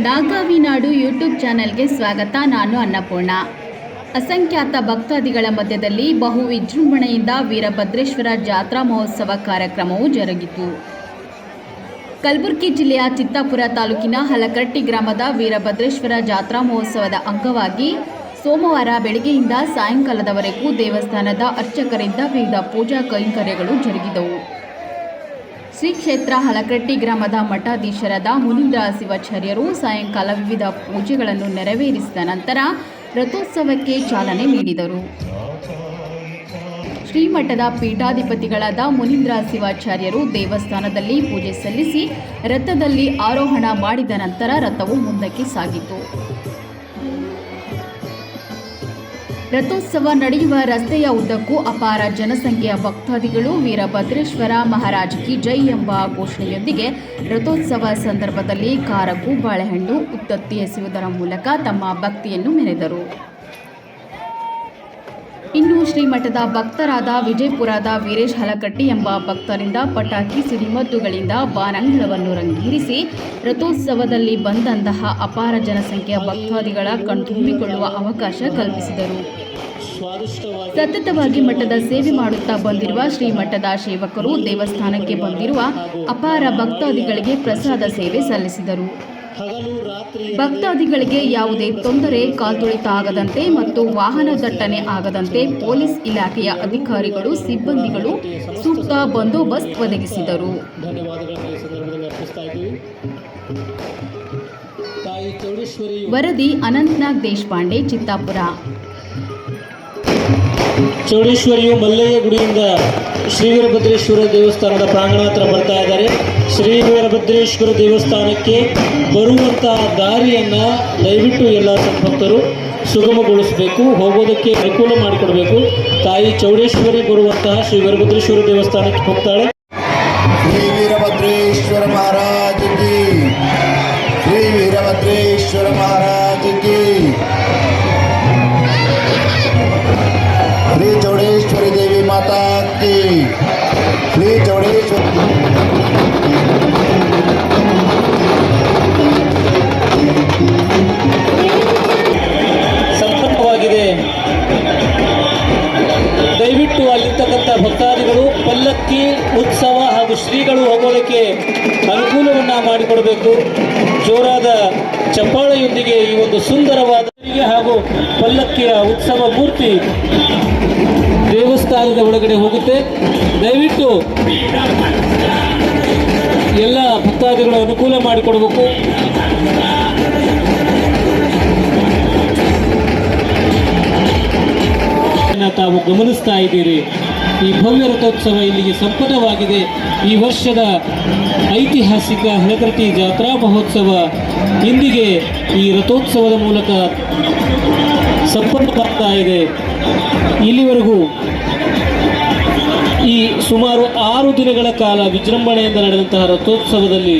ನಾಗಾವಿ ನಾಡು YouTube ಚಾನೆಲ್ಗೆ ಸ್ವಾಗತ. ನಾನು ಅನ್ನಪೂರ್ಣ. ಅಸಂಖ್ಯಾತ ಭಕ್ತಾದಿಗಳ ಮಧ್ಯದಲ್ಲಿ ಬಹು ವಿಜೃಂಭಣೆಯಿಂದ ವೀರಭದ್ರೇಶ್ವರ ಜಾತ್ರಾ ಮಹೋತ್ಸವ ಕಾರ್ಯಕ್ರಮವು ಜರುಗಿತು. ಕಲಬುರಗಿ ಜಿಲ್ಲೆಯ ಚಿತ್ತಾಪುರ ತಾಲೂಕಿನ ಹಲಕಟ್ಟಿ ಗ್ರಾಮದ ವೀರಭದ್ರೇಶ್ವರ ಜಾತ್ರಾ ಮಹೋತ್ಸವದ ಅಂಗವಾಗಿ ಸೋಮವಾರ ಬೆಳಗ್ಗೆಯಿಂದ ಸಾಯಂಕಾಲದವರೆಗೂ ದೇವಸ್ಥಾನದ ಅರ್ಚಕರಿಂದ ವಿವಿಧ ಪೂಜಾ ಕೈಂಕರ್ಯಗಳು ಜರುಗಿದವು. ಶ್ರೀ ಕ್ಷೇತ್ರ ಹಲಕಟ್ಟಿ ಗ್ರಾಮದ ಮಠಾಧೀಶರಾದ ಮುನೀಂದ್ರ ಶಿವಾಚಾರ್ಯರು ಸಾಯಂಕಾಲ ವಿವಿಧ ಪೂಜೆಗಳನ್ನು ನೆರವೇರಿಸಿದ ನಂತರ ರಥೋತ್ಸವಕ್ಕೆ ಚಾಲನೆ ನೀಡಿದರು. ಶ್ರೀಮಠದ ಪೀಠಾಧಿಪತಿಗಳಾದ ಮುನೀಂದ್ರ ಶಿವಾಚಾರ್ಯರು ದೇವಸ್ಥಾನದಲ್ಲಿ ಪೂಜೆ ಸಲ್ಲಿಸಿ ರಥದಲ್ಲಿ ಆರೋಹಣ ಮಾಡಿದ ನಂತರ ರಥವು ಮುಂದಕ್ಕೆ ಸಾಗಿತು. ರಥೋತ್ಸವ ನಡೆಯುವ ರಸ್ತೆಯ ಉದ್ದಕ್ಕೂ ಅಪಾರ ಜನಸಂಖ್ಯೆಯ ಭಕ್ತಾದಿಗಳು ವೀರಭದ್ರೇಶ್ವರ ಮಹಾರಾಜ್ ಕಿ ಜೈ ಎಂಬ ಘೋಷಣೆಯೊಂದಿಗೆ ರಥೋತ್ಸವ ಸಂದರ್ಭದಲ್ಲಿ ಕಾರಕು ಬಾಳೆಹಣ್ಣು ಉತ್ತತ್ತಿ ಎಸೆಯುವುದರ ಮೂಲಕ ತಮ್ಮ ಭಕ್ತಿಯನ್ನು ಮೆರೆದರು. ಇನ್ನು ಶ್ರೀಮಠದ ಭಕ್ತರಾದ ವಿಜಯಪುರದ ವೀರೇಶ್ ಹಲಕಟ್ಟಿ ಎಂಬ ಭಕ್ತರಿಂದ ಪಟಾಕಿ ಸಿಡಿಮದ್ದುಗಳಿಂದ ಬಾನಂಗಳವನ್ನು ರಂಗೇರಿಸಿ ರಥೋತ್ಸವದಲ್ಲಿ ಬಂದಂತಹ ಅಪಾರ ಜನಸಂಖ್ಯೆಯ ಭಕ್ತಾದಿಗಳ ಕಣ್ತುಂಬಿಕೊಳ್ಳುವ ಅವಕಾಶ ಕಲ್ಪಿಸಿದರು. ಸತತವಾಗಿ ಮಠದ ಸೇವೆ ಮಾಡುತ್ತಾ ಬಂದಿರುವ ಶ್ರೀ ಮಠದ ಸೇವಕರು ದೇವಸ್ಥಾನಕ್ಕೆ ಬಂದಿರುವ ಅಪಾರ ಭಕ್ತಾದಿಗಳಿಗೆ ಪ್ರಸಾದ ಸೇವೆ ಸಲ್ಲಿಸಿದರು. ಭಕ್ತಾದಿಗಳಿಗೆ ಯಾವುದೇ ತೊಂದರೆ ಕಾಲ್ತುಳಿತ ಆಗದಂತೆ ಮತ್ತು ವಾಹನ ದಟ್ಟಣೆ ಆಗದಂತೆ ಪೊಲೀಸ್ ಇಲಾಖೆಯ ಅಧಿಕಾರಿಗಳು ಸಿಬ್ಬಂದಿಗಳು ಸೂಕ್ತ ಬಂದೋಬಸ್ತ್ ಒದಗಿಸಿದರು. ವರದಿ ಅನಂತನಾಗ್ ದೇಶಪಾಂಡೆ ಚಿತ್ತಾಪುರ. ಚೌಡೇಶ್ವರಿಯು ಮಲ್ಲಯ್ಯ ಗುಡಿಯಿಂದ ಶ್ರೀ ವೀರಭದ್ರೇಶ್ವರ ದೇವಸ್ಥಾನದ ಪ್ರಾಂಗಣ ಹತ್ರ ಬರ್ತಾ ಇದ್ದಾರೆ. ಶ್ರೀ ವೀರಭದ್ರೇಶ್ವರ ದೇವಸ್ಥಾನಕ್ಕೆ ಬರುವಂತಹ ದಾರಿಯನ್ನು ದಯವಿಟ್ಟು ಎಲ್ಲ ಸಂಭಕ್ತರು ಸುಗಮಗೊಳಿಸಬೇಕು. ಹೋಗೋದಕ್ಕೆ ಅನುಕೂಲ ಮಾಡಿಕೊಡಬೇಕು. ತಾಯಿ ಚೌಡೇಶ್ವರಿ ಬರುವಂತಹ ಶ್ರೀ ವೀರಭದ್ರೇಶ್ವರ ದೇವಸ್ಥಾನಕ್ಕೆ ಹೋಗ್ತಾಳೆ. ಶ್ರೀ ವೀರಭದ್ರೇಶ್ವರ ಮಹಾರಾಜ ಶ್ರೀ ವೀರಭದ್ರೇಶ್ವರ ಮಹಾರಾಜ ಹಾಗೂ ಶ್ರೀಗಳು ಹೋಗೋದಕ್ಕೆ ಅನುಕೂಲವನ್ನ ಮಾಡಿಕೊಡಬೇಕು. ಜೋರಾದ ಚಪ್ಪಾಳೆಯೊಂದಿಗೆ ಈ ಒಂದು ಸುಂದರವಾದ ಹಾಗೂ ಪಲ್ಲಕ್ಕಿಯ ಉತ್ಸವ ಮೂರ್ತಿ ದೇವಸ್ಥಾನದ ಒಳಗಡೆ ಹೋಗುತ್ತೆ. ದಯವಿಟ್ಟು ಎಲ್ಲ ಭಕ್ತಾದಿಗಳು ಅನುಕೂಲ ಮಾಡಿಕೊಡಬೇಕು. ತಾವು ಗಮನಿಸ್ತಾ ಇದ್ದೀರಿ. ಈ ಭವ್ಯ ರಥೋತ್ಸವ ಇಲ್ಲಿಗೆ ಸಂಪನ್ನವಾಗಿದೆ ಈ ವರ್ಷದ ಐತಿಹಾಸಿಕ ಹಳಕರಟಿ ಜಾತ್ರಾ ಮಹೋತ್ಸವ ಇಂದಿಗೆ ಈ ರಥೋತ್ಸವದ ಮೂಲಕ ಸಂಪನ್ನವಾಗ್ತಾ ಇದೆ. ಇಲ್ಲಿವರೆಗೂ ಈ ಸುಮಾರು ಆರು ದಿನಗಳ ಕಾಲ ವಿಜೃಂಭಣೆಯಿಂದ ನಡೆದಂತಹ ರಥೋತ್ಸವದಲ್ಲಿ